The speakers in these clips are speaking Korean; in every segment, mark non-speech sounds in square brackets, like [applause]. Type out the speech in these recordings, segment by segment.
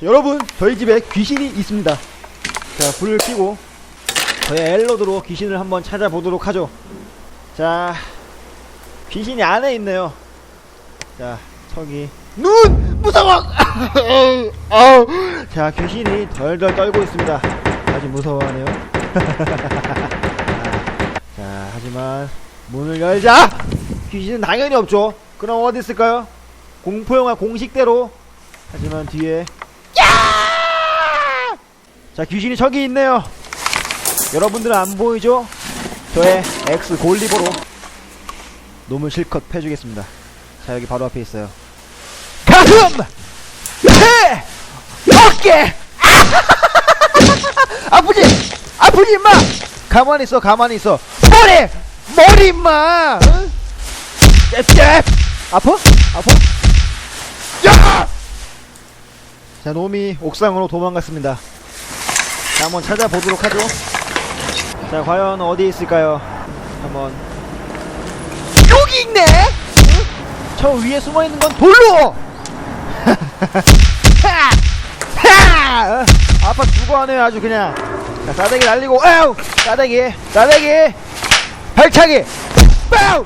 여러분 저희 집에 귀신이 있습니다. 자 불을 켜고 저희 엘로드로 귀신을 한번 찾아보도록 하죠. 자 귀신이 안에 있네요. 자 저기 눈! 무서워! [laughs] 자 귀신이 덜덜 떨고 있습니다. 아주 무서워하네요. [laughs] 자 하지만 문을 열자! 귀신은 당연히 없죠. 그럼 어디 있을까요? 공포영화 공식대로. 하지만 뒤에 자 귀신이 저기 있네요 여러분들은 안 보이죠? 저의 X 골리버로 놈을 실컷 패주겠습니다 자 여기 바로 앞에 있어요 가슴! 배! 어깨! [laughs] 아프지? 아프지 임마! 가만히 있어 가만히 있어 머리! 머리 임마! 응? 잽잽! 아파? 아파? 야! 자 놈이 옥상으로 도망갔습니다 자, 한번 찾아보도록 하죠. 자, 과연 어디 있을까요? 한번. 여기 있네! 응? 저 위에 숨어 있는 건 돌로! [laughs] 어? 아빠 죽어하네요, 아주 그냥. 자, 싸대기 날리고, 아우! 싸대기, 싸대기! 발차기! 빠우!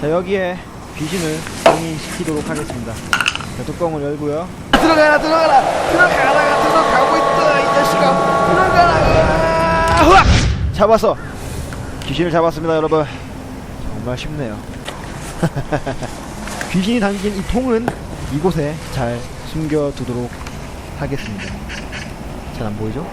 자, 여기에 귀신을 봉인시키도록 하겠습니다. 자, 뚜껑을 열고요. 들어가라, 들어가라! 들어가라, 들어가고 있어, 이 자식아! 들어가라! 으아! 잡았어! 귀신을 잡았습니다, 여러분. 정말 쉽네요. [laughs] 귀신이 담긴 이 통은 이곳에 잘 숨겨두도록 하겠습니다. 잘 안 보이죠?